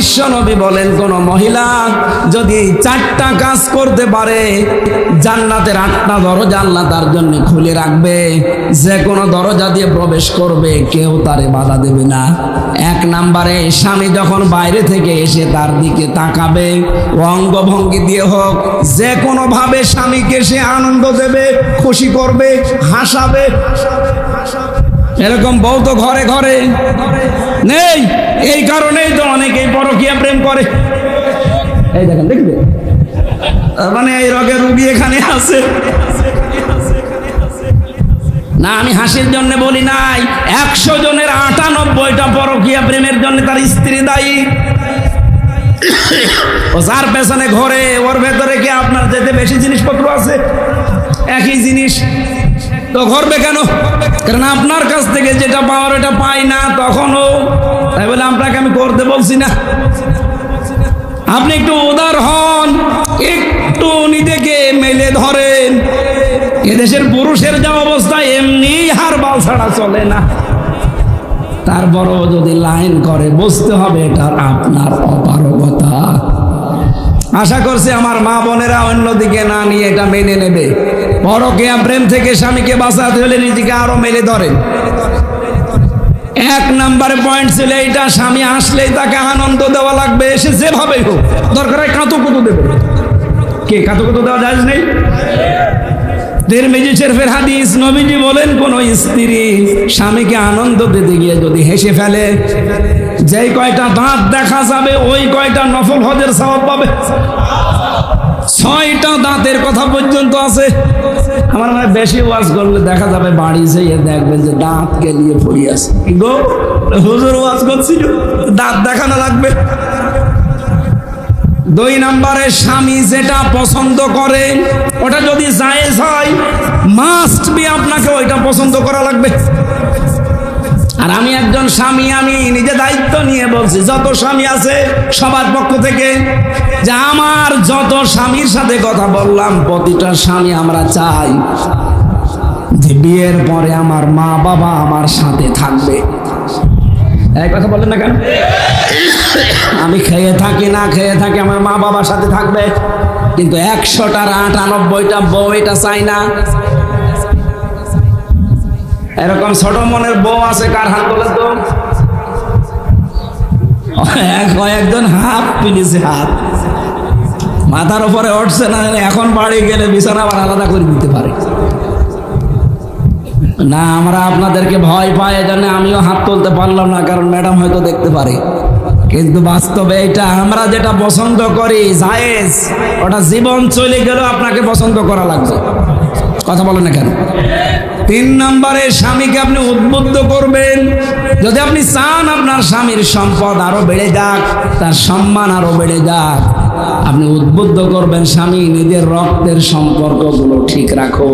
বিশ্ব নবী বলেন, কোন মহিলা যদি চারটা কাজ করতে পারে, জান্নাতের আটটা দরজা আল্লাহ তার জন্য খুলে রাখবে। যে কোনো দরজা দিয়ে প্রবেশ করবে, কেউ তারে বাধা দেবে না। এক নাম্বারে, স্বামী যখন বাইরে থেকে এসে তার দিকে তাকাবে, অঙ্গভঙ্গি দিয়ে হোক, যে কোনো ভাবে স্বামীকে সে আনন্দ দেবে, খুশি করবে, হাসাবে এরকম বউ তো ঘরে ঘরে। নেই! এই কারণেই তো অনেকেই পরকিয়া প্রেম করে। এই দেখেন দেখবে মানে এই রোগের রুগী এখানে আছে। না, আমি হাসির জন্য বলি নাই। একশো জনের আটানব্বইটা পরকিয়া প্রেমের জন্য তার স্ত্রী দায়ী। ও যার পেছনে ঘরে, ওর ভেতরে কি আপনার যেতে বেশি জিনিসপত্র আছে? একই জিনিস। তো ঘরবে কেন? কারণ আপনার কাছ থেকে যেটা পাওয়ার ওটা পাই না, তখনও তাই বলে আপনাকে আমি করতে বলছি না। আপনি একটু উদার হন, একটু নিজেকে মেলে ধরেন। এদেশের পুরুষের যা অবস্থা, এমনি হারবাল ছাড়া চলে না। তারপরও যদি লাইন করে, বুঝতে হবে এটা আপনার অপারগতা। আশা করছি আমার মা বোনেরা অন্যদিকে না নিয়ে এটা মেনে নেবে। পরকেয়া প্রেম থেকে স্বামীকে বাঁচাতে হলে নিজেকে আরও মেলে ধরেন। এক নাম্বারে পয়েন্ট ছিল, এইটা স্বামী আসলেই তাকে আনন্দ দেওয়া লাগবে সে যেভাবেই হোক। দরকার হয় কাঁতো কুতো দেবে। কে কাঁতো কুতো দেওয়া যায় নেই? তিরমিজি শরীফের হাদিস নবীজি বলেন, কোন স্ত্রী স্বামীকে আনন্দ দিতে গিয়ে যদি হেসে ফেলে, যেই কয়টা দাঁত দেখা যাবে, ওই কয়টা নফল হজের সওয়াব পাবে। ছয়টা দাঁতের কথা পর্যন্ত আছে। আমার হয় বেশি ওয়াজ করলে দেখা যাবে বাড়ি যেয়ে দেখবেন যে দাঁত গেলিয়ে পড়ি আছে। গো? হুজুর ওয়াজ করছিল? দাঁত দেখানো লাগবে। দুই নম্বরে স্বামী যেটা পছন্দ করে, ওটা যদি জায়েজ হয় মাস্ট বি আপনাকে ওইটা পছন্দ করা লাগবে। আর আমি একজন স্বামী, আমি নিজে দায়িত্ব নিয়ে বলছি, যত স্বামী আছে সবার পক্ষ থেকে যে আমার যত স্বামীর সাথে কথা বললাম, প্রতিটা স্বামী আমরা চাই যে বিয়ের পরে আমার মা বাবা আমার সাথে থাকবে। এক কথা বলেন না কেন? আমি খেয়ে থাকি, না খেয়ে থাকি, আমার মা বাবার সাথে থাকবে। কিন্তু একশোটার আটানব্বইটা বউ এটা চাই না। এরকম ছোট মনের বউ আছে, কার হাত বলে তো? এক- একজন হাত পিলিছে হাত। মাথার উপরে উঠছে না, এখন বাড়ি গেলে বিছানা আবার আলাদা করে দিতে পারে। না, আমরা আপনাদেরকে ভয় পাই, এজন্য আমিও হাত তুলতে পারলাম না, কারণ ম্যাডাম হয়তো দেখতে পারে। কিন্তু বাস্তবে এটা আমরা যেটা পছন্দ করি, জায়েজ। ওটা জীবন চলে গেলেও আপনাকে পছন্দ করা লাগবে। কথা বলেন না কেন? তিন নম্বরে স্বামীকে আপনি উদ্বুদ্ধ করবেন। যদি আপনি চান আপনার স্বামীর সম্পদ আরও বেড়ে যাক, তার সম্মান আরও বেড়ে যাক, আপনি উদ্বুদ্ধ করবেন স্বামী, নিজের রক্তের সম্পর্কগুলো ঠিক রাখো।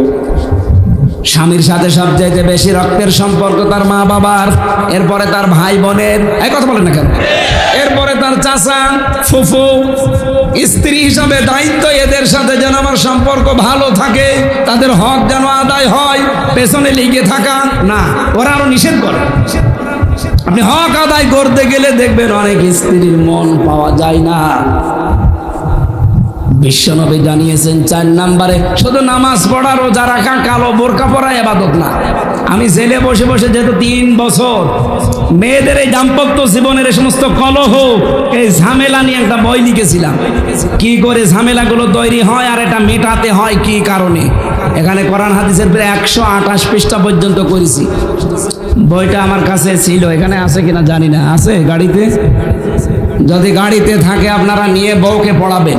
স্বামীর সাথে সবচাইতে বেশি রক্তের সম্পর্ক তার মা বাবার, এরপরে তার ভাই বোনের, এই কথা বলেন না কেন? এরপরে তার চাচা, ফুফু, স্ত্রী হিসাবে দায়িত্ব এদের সাথে যেন আমার সম্পর্ক ভালো থাকে, তাদের হক যেন আদায় হয়। পেছনে লিগে থাকা, না, ওরা আরও নিষেধ করে। আপনি হক আদায় করতে গেলে দেখবেন অনেক স্ত্রীর মন পাওয়া যায় না। বিশ্বনবী জানিয়েছেন, চার নাম্বারে, শুধু নামাজ পড়া, রোজা রাখা, কালো বোরকা পরা এবাদত না। আমি জেলে বসে বসে যেহেতু তিন বছর, মেয়েদের এই দাম্পত্য জীবনের সমস্ত কলহ, এই ঝামেলা নিয়ে একটা বই লিখেছিলাম। কি করে ঝামেলাগুলো তৈরি হয় আর এটা মেটাতে হয় কি কারণে? এখানে কোরআন হাদিসের প্রায় একশো আঠাশ পৃষ্ঠা পর্যন্ত করেছি। বইটা আমার কাছে ছিল। এখানে আছে কিনা জানি না। আছে গাড়িতে? যদি গাড়িতে থাকে আপনারা নিয়ে বউকে পড়াবেন।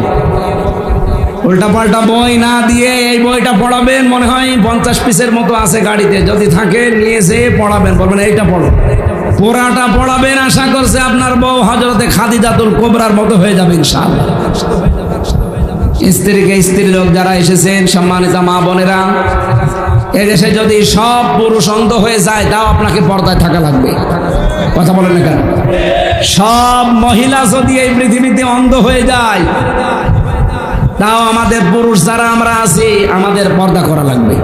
উল্টা পাল্টা বই না দিয়ে এই বইটা পড়াবেন, মনে হয় পঞ্চাশ পিসের মতো আছে গাড়িতে। যদি থাকে, নিয়ে এসে পড়াবেন। বলবেন, এইটা পড়ো। পোড়াটা পড়াবেন, আশা করছে আপনার বউ হজরতে খাদিজাতুল কোবরার মতো হয়ে যাবে ইনশাআল্লাহ। স্ত্রীকে স্ত্রী লোক যারা এসেছেন, সম্মানিত মা বোনেরা, এদেশে যদি সব পুরুষ অন্ধ হয়ে যায়, তাও আপনাকে পর্দায় থাকা লাগবে। কথা বলেন না কেন? সব মহিলা যদি এই পৃথিবীতে অন্ধ হয়ে যায়, তাও আমাদের পুরুষ যারা আমরা আছি, আমাদের পর্দা করা লাগবে।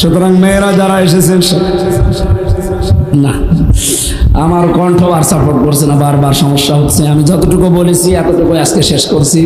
সুতরাং মেয়েরা যারা এসেছেন, না, আমার কণ্ঠ আর সাপোর্ট করছে না, বারবার সমস্যা হচ্ছে। আমি যতটুকু বলেছি এতটুকু আজকে শেষ করছি।